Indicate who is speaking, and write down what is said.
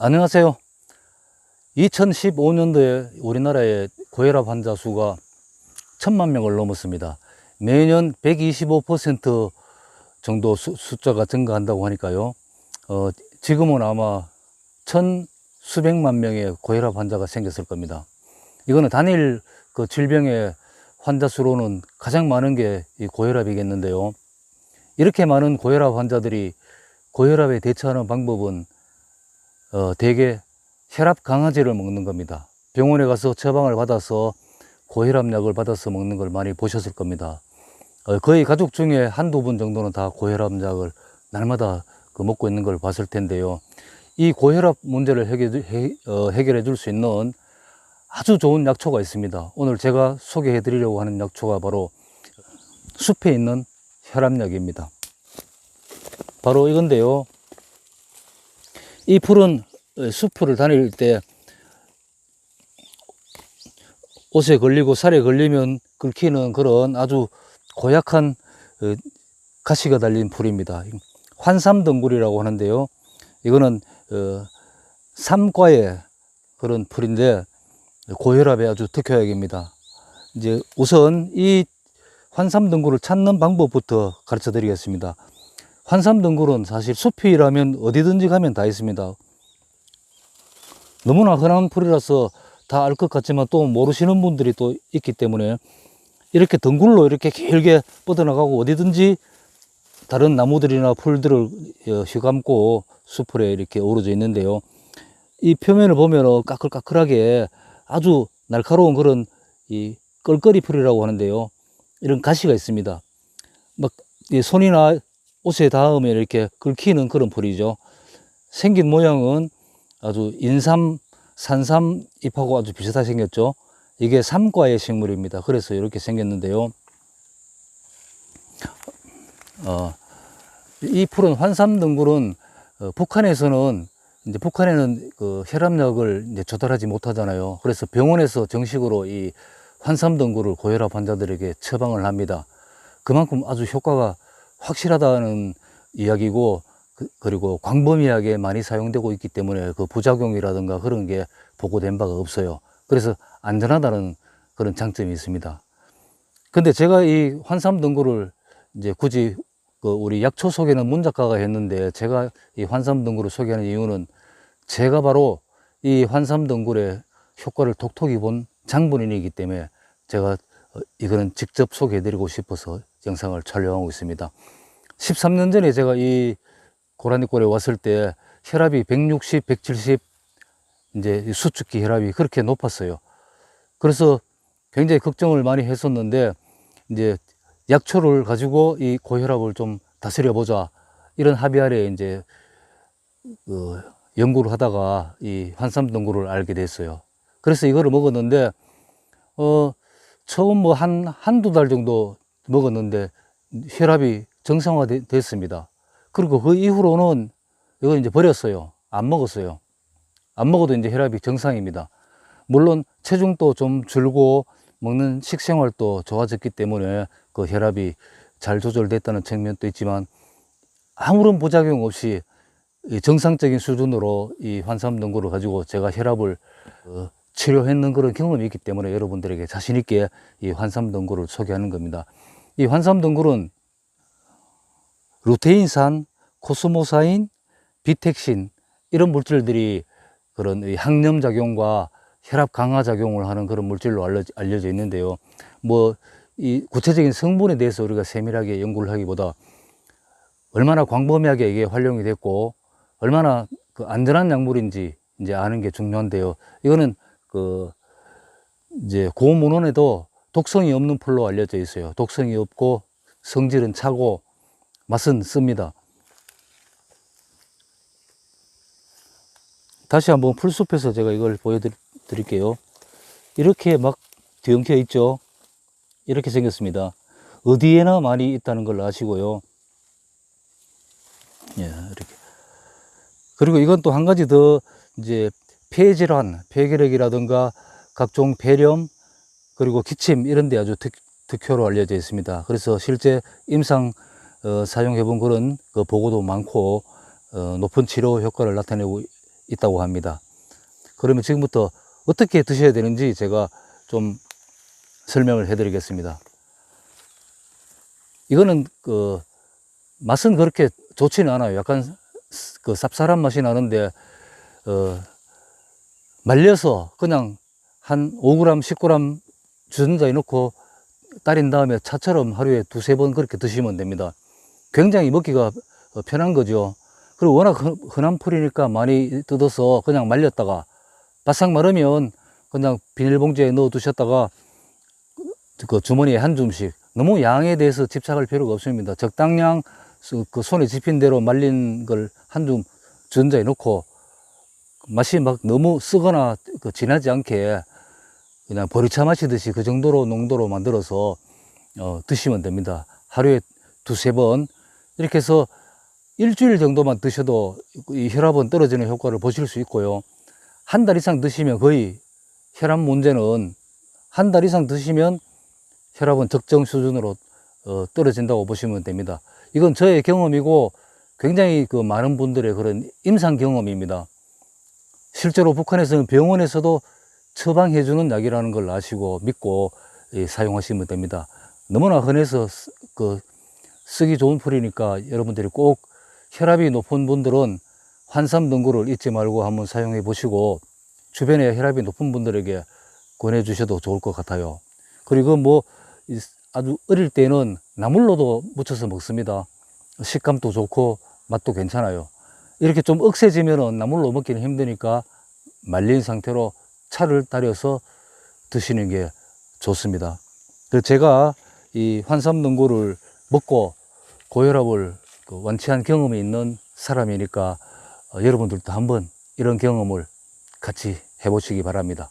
Speaker 1: 안녕하세요. 2015년도에 우리나라의 고혈압 환자 수가 천만 명을 넘었습니다. 매년 125% 정도 수, 숫자가 증가한다고 하니까요. 어, 지금은 아마 천 수백만 명의 고혈압 환자가 생겼을 겁니다. 이거는 단일 그 질병의 환자 수로는 가장 많은 게 이 고혈압이겠는데요. 이렇게 많은 고혈압 환자들이 고혈압에 대처하는 방법은 어, 대개 혈압 강화제를 먹는 겁니다. 병원에 가서 처방을 받아서 고혈압약을 받아서 먹는 걸 많이 보셨을 겁니다. 어, 거의 가족 중에 한두 분 정도는 다 고혈압약을 날마다 그 먹고 있는 걸 봤을 텐데요. 이 고혈압 문제를 해결, 해, 어, 해결해 줄 수 있는 아주 좋은 약초가 있습니다. 오늘 제가 소개해 드리려고 하는 약초가 바로 숲에 있는 혈압약입니다. 바로 이건데요. 이 풀은 숲을 다닐 때 옷에 걸리고 살에 걸리면 긁히는 그런 아주 고약한 어, 가시가 달린 풀입니다. 환삼덩굴이라고 하는데요. 이거는 어, 삼과의 그런 풀인데 고혈압에 아주 특효약입니다. 이제 우선 이 환삼덩굴을 찾는 방법부터 가르쳐 드리겠습니다. 환삼덩굴은 사실 숲이라면 어디든지 가면 다 있습니다. 너무나 흔한 풀이라서 다 알 것 같지만 또 모르시는 분들이 또 있기 때문에 이렇게 덩굴로 이렇게 길게 뻗어나가고 어디든지 다른 나무들이나 풀들을 어, 휘감고 수풀에 이렇게 오르져 있는데요. 이 표면을 보면 까끌까끌하게 아주 날카로운 그런 이 껄끄리 풀이라고 하는데요. 이런 가시가 있습니다. 막이 손이나 옷에 닿으면 이렇게 긁히는 그런 풀이죠. 생긴 모양은 아주 인삼, 산삼 잎하고 아주 비슷하게 생겼죠. 이게 삼과의 식물입니다. 그래서 이렇게 생겼는데요. 어, 이 풀은 환삼 등굴은 어, 북한에서는 이제 북한에는 그 혈압약을 이제 조달하지 못하잖아요. 그래서 병원에서 정식으로 이 환삼 등굴을 고혈압 환자들에게 처방을 합니다. 그만큼 아주 효과가 확실하다는 이야기고 그, 그리고 광범위하게 많이 사용되고 있기 때문에 그 부작용이라든가 그런 게 보고된 바가 없어요. 그래서 안전하다는 그런 장점이 있습니다. 근데 제가 이 환삼등굴을 이제 굳이 그 우리 약초 소개는 문 작가가 했는데 제가 이 환삼등굴을 소개하는 이유는 제가 바로 이 환삼등굴의 효과를 톡톡히 본 장본인이기 때문에 제가 어, 이거는 직접 소개해드리고 싶어서 영상을 촬영하고 있습니다. 13년 전에 제가 이 고라니골에 왔을 때 혈압이 160, 170 이제 이 수축기 혈압이 그렇게 높았어요. 그래서 굉장히 걱정을 많이 했었는데 이제 약초를 가지고 이 고혈압을 좀 다스려 보자 이런 합의 아래 이제 그 연구를 하다가 이 환삼등굴을 알게 됐어요. 그래서 이거를 먹었는데 어 처음 뭐 한 한두 달 정도 먹었는데 혈압이 정상화 됐습니다. 그리고 그 이후로는 이거 이제 버렸어요. 안 먹었어요. 안 먹어도 이제 혈압이 정상입니다. 물론 체중도 좀 줄고 먹는 식생활도 좋아졌기 때문에 그 혈압이 잘 조절됐다는 측면도 있지만 아무런 부작용 없이 이 정상적인 수준으로 이 환삼등굴을 가지고 제가 혈압을 어, 치료했는 그런 경험이 있기 때문에 여러분들에게 자신 있게 이 환삼등굴을 소개하는 겁니다. 이 환삼등굴은 루테인산, 코스모사인, 비텍신 이런 물질들이 그런 이 항염 작용과 혈압 강화 작용을 하는 그런 물질로 알려져 있는데요. 뭐 이 구체적인 성분에 대해서 우리가 세밀하게 연구를 하기보다 얼마나 광범위하게 이게 활용이 됐고 얼마나 그 안전한 약물인지 이제 아는 게 중요한데요. 이거는 그 이제 고문원에도 독성이 없는 풀로 알려져 있어요. 독성이 없고 성질은 차고 맛은 씁니다. 다시 한번 풀숲에서 제가 이걸 보여드릴게요. 이렇게 막 뒤엉켜 있죠. 이렇게 생겼습니다. 어디에나 많이 있다는 걸 아시고요. 예, 이렇게. 그리고 이건 또 한 가지 더 이제 폐질환, 폐결핵이라든가 각종 폐렴, 그리고 기침 이런 데 아주 특, 특효로 알려져 있습니다. 그래서 실제 임상 어, 사용해 본 그런 그 보고도 많고 어, 높은 치료 효과를 나타내고 있다고 합니다. 그러면 지금부터 어떻게 드셔야 되는지 제가 좀 설명을 해 드리겠습니다. 이거는 그 맛은 그렇게 좋지는 않아요. 약간 그 쌉쌀한 맛이 나는데 어 말려서 그냥 한 5g, 10g 주전자에 넣고 따린 다음에 차처럼 하루에 두세 번 그렇게 드시면 됩니다. 굉장히 먹기가 어, 편한 거죠. 그리고 워낙 흔- 흔한 풀이니까 많이 뜯어서 그냥 말렸다가 바싹 마르면 그냥 비닐봉지에 넣어 두셨다가 그 주머니에 한 줌씩 너무 양에 대해서 집착할 필요가 없습니다. 적당량 수- 그 손에 집힌 대로 말린 걸 한 줌 주전자에 넣고 맛이 막 너무 쓰거나 그 진하지 않게 그냥 보리차 마시듯이 그 정도로 농도로 만들어서 어, 드시면 됩니다. 하루에 두세 번 이렇게 해서 일주일 정도만 드셔도 이 혈압은 떨어지는 효과를 보실 수 있고요. 한 달 이상 드시면 거의 혈압 문제는 한 달 이상 드시면 혈압은 적정 수준으로 어, 떨어진다고 보시면 됩니다. 이건 저의 경험이고 굉장히 그 많은 분들의 그런 임상 경험입니다. 실제로 북한에서는 병원에서도 처방해주는 약이라는 걸 아시고 믿고 예, 사용하시면 됩니다. 너무나 흔해서 쓰, 그 쓰기 좋은 풀이니까 여러분들이 꼭 혈압이 높은 분들은 환삼 등구를 잊지 말고 한번 사용해 보시고 주변에 혈압이 높은 분들에게 권해 주셔도 좋을 것 같아요. 그리고 뭐이 아주 어릴 때는 나물로도 무쳐서 먹습니다. 식감도 좋고 맛도 괜찮아요. 이렇게 좀 억세지면은 나물로 먹기는 힘드니까 말린 상태로 차를 따려서 드시는 게 좋습니다. 그래서 제가 이 환삼등구를 먹고 고혈압을 그 완치한 경험이 있는 사람이니까 어, 여러분들도 한번 이런 경험을 같이 해보시기 바랍니다.